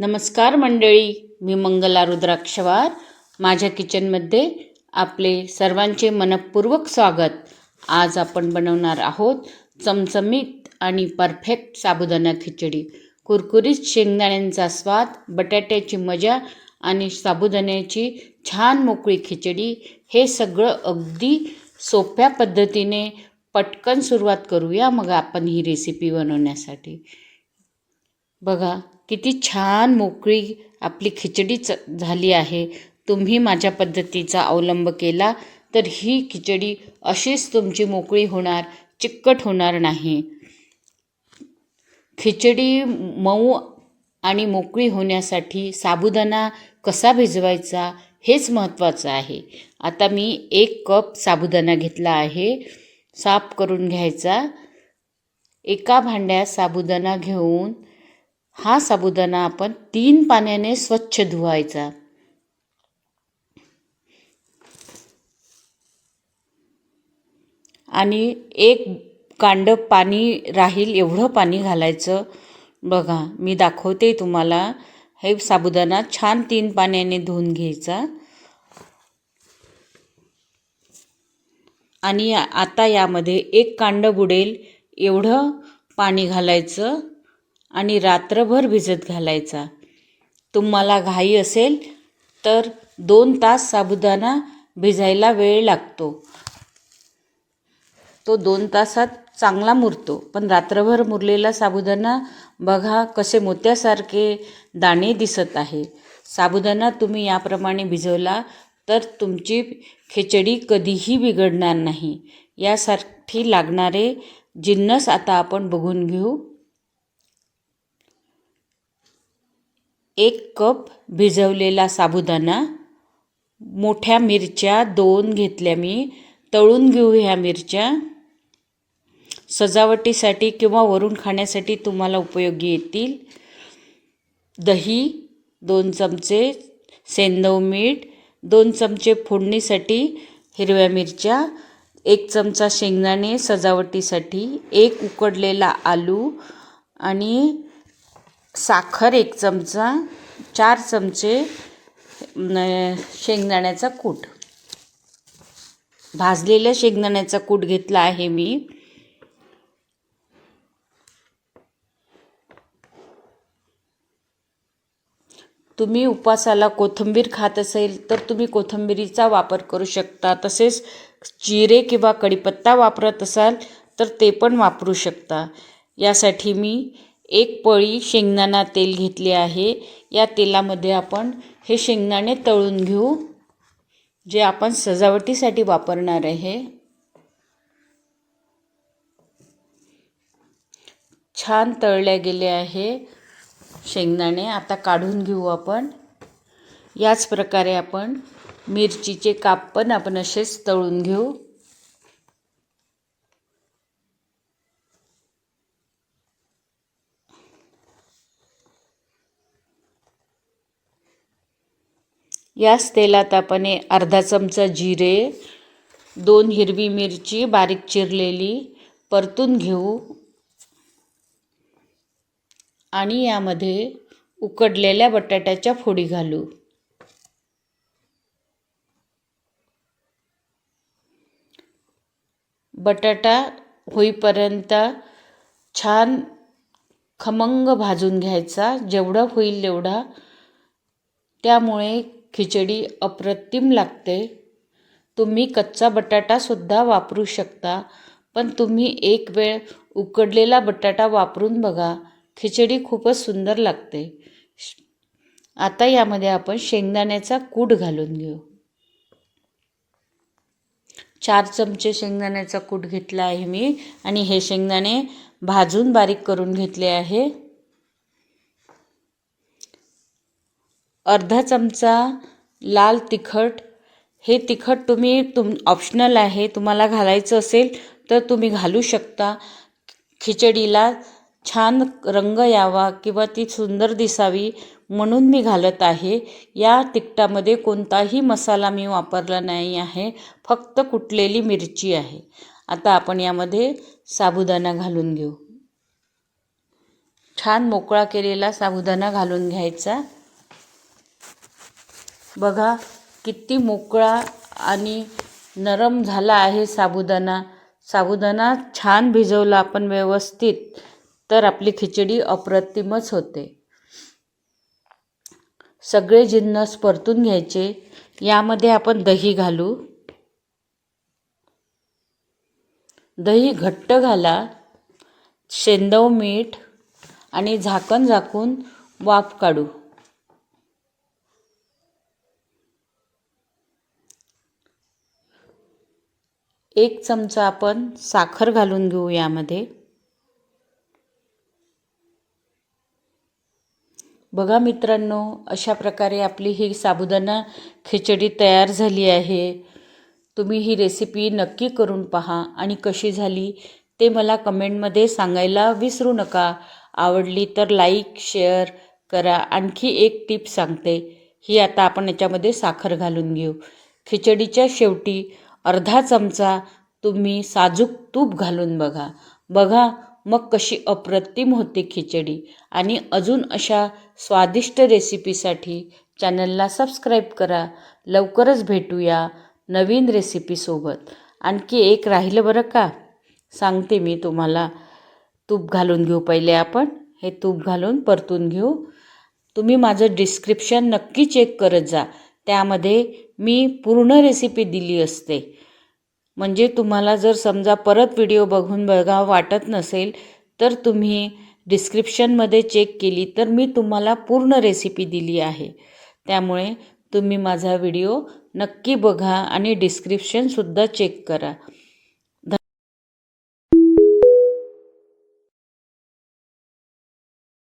नमस्कार मंडळी मी मंगला रुद्राक्षवार. माझ्या किचनमध्ये आपले सर्वांचे मनपूर्वक स्वागत. आज आपण बनवणार आहोत चमचमीत आणि परफेक्ट साबुदाणा खिचडी. कुरकुरीत शेंगदाण्यांचा स्वाद बटाट्याची मजा आणि साबुदाण्याची छान मोकळी खिचडी हे सगळं अगदी सोप्या पद्धतीने पटकन सुरुवात करूया मग आपण ही रेसिपी बनवण्यासाठी. बघा किती छान मोकळी आपली खिचडी च झाली आहे. तुम्ही माझ्या पद्धतीचा अवलंब केला तर ही खिचडी अशीच तुमची मोकळी होणार चिकट होणार नाही. खिचडी मऊ आणि मोकळी होण्यासाठी साबुदाणा कसा भिजवायचा हेच महत्त्वाचं आहे. आता मी एक कप साबुदाणा घेतला आहे साफ करून घ्यायचा. एका भांड्यात साबुदाणा घेऊन हा साबुदाणा आपण तीन पाण्याने स्वच्छ धुवायचा. आणि एक कांड पाणी राहील एवढं पाणी घालायचं. बघा मी दाखवते तुम्हाला. हे साबुदाणा छान तीन पाण्याने धुवून घ्यायचा. आणि आता यामध्ये एक कांड बुडेल एवढं पाणी घालायचं. आणि रात्रभर भिजत घालायचा. तुम्हाला घाई असेल तर दोन तास साबुदाणा भिजायला वेळ लागतो. तो दोन तासात चांगला मुरतो. पण रात्रभर मुरलेला साबुदाणा बघा कसे मोत्यासारखे दाणे दिसत आहे. साबुदाणा तुम्ही याप्रमाणे भिजवला तर तुमची खिचडी कधीही बिघडणार नाही. यासाठी लागणारे जिन्नस आता आपण बघून घेऊ. एक कप भिजवलेला साबुदाणा मोठ्या मिरच्या दोन घेतल्या मी तळून घेऊ ह्या मिरच्या. सजावटीसाठी किंवा वरून खाण्यासाठी तुम्हाला उपयोगी येतील. दही दोन चमचे सेंदव मीठ दोन चमचे फोडणीसाठी हिरव्या मिरच्या एक चमचा शेंगदाणे सजावटीसाठी एक उकडलेला आलू आणि साखर एक चमचा चार चमचे शेंगदाण्याचा कूट. भाजलेल्या शेंगदाण्याचा कूट घेतला आहे मी. तुम्ही उपासाला कोथिंबीर खात असेल तर तुम्ही कोथिंबीरीचा वापर करू शकता. तसेच जिरे किंवा कढीपत्ता वापरत असाल तर ते पण वापरू शकता. यासाठी मी एक पळी शेंगदाणा तेल घेतले आहे. या तेलामध्ये आपण हे शेंगदाणे तळून घेऊ जे आपण सजावटीसाठी वापरणार आहे. छान तळले गेले आहे शेंगदाणे. आता काढून घेऊ आपण. याच प्रकारे आपण मिरचीचे काप पण आपण असेच तळून घेऊ. याच तेलात आपण अर्धा चमचा जिरे दोन हिरवी मिरची बारीक चिरलेली परतून घेऊ. आणि यामध्ये उकडलेल्या बटाट्याच्या फोडी घालू. बटाटा होईपर्यंत छान खमंग भाजून घ्यायचा. जेवढा होईल तेवढा. त्यामुळे खिचडी अप्रतिम लागते. तुम्ही कच्चा बटाटासुद्धा वापरू शकता पण तुम्ही एक वेळ उकडलेला बटाटा वापरून बघा. खिचडी खूपच सुंदर लागते. आता यामध्ये आपण शेंगदाण्याचा कूट घालून घेऊ. चार चमचे शेंगदाण्याचा कूट घेतला आहे मी आणि हे शेंगदाणे भाजून बारीक करून घेतले आहे. अर्धा चमचा लाल तिखट. हे तिखट तुम्ही तुम ऑप्शनल आहे. तुम्हाला घालायचं असेल तर तुम्ही घालू शकता. खिचडीला छान रंग यावा किंवा ती सुंदर दिसावी म्हणून मी घालत आहे. या तिखटामध्ये कोणताही मसाला मी वापरला नाही आहे. फक्त कुटलेली मिरची आहे. आता आपण यामध्ये साबुदाणा घालून घेऊ. छान मोकळा केलेला साबुदाणा घालून घ्यायचा. बघा किती मोकळा आणि नरम झाला आहे साबुदाणा. साबुदाणा छान भिजवला आपण व्यवस्थित तर आपली खिचडी अप्रतिमच होते. सगळे जिन्नस परतून घ्यायचे. यामध्ये आपण दही घालू. दही घट्ट घाला. शेंदव मीठ आणि झाकण झाकून वाफ काढू. एक चमचा आपण साखर घालून घेऊ यामध्ये. बघा मित्रांनो अशा प्रकारे आपली ही साबुदाणा खिचडी तयार झाली आहे. तुम्ही ही रेसिपी नक्की करून पहा आणि कशी झाली ते मला कमेंटमध्ये सांगायला विसरू नका. आवडली तर लाईक शेअर करा. आणखी एक टिप सांगते. ही आता आपण याच्यामध्ये साखर घालून घेऊ. खिचडीच्या शेवटी अर्धा चमचा तुम्ही साजूक तूप घालून बघा. बघा मग कशी अप्रतिम होते खिचडी. आणि अजून अशा स्वादिष्ट रेसिपीसाठी चॅनलला सबस्क्राईब करा. लवकरच भेटूया नवीन रेसिपीसोबत आणखी एक राहिलं बरं का? सांगते मी तुम्हाला. तूप घालून घेऊ पहिले आपण. हे तूप घालून परतून घेऊ. तुम्ही माझं डिस्क्रिप्शन नक्की चेक करत जा. त्यामध्ये मी पूर्ण रेसिपी दिली असते. म्हणजे तुम्हाला जर समजा परत व्हिडिओ बघून बघा वाटत नसेल तर तुम्ही डिस्क्रिप्शनमध्ये चेक केली तर मी तुम्हाला पूर्ण रेसिपी दिली आहे. त्यामुळे तुम्ही माझा व्हिडिओ नक्की बघा आणि डिस्क्रिप्शनसुद्धा चेक करा.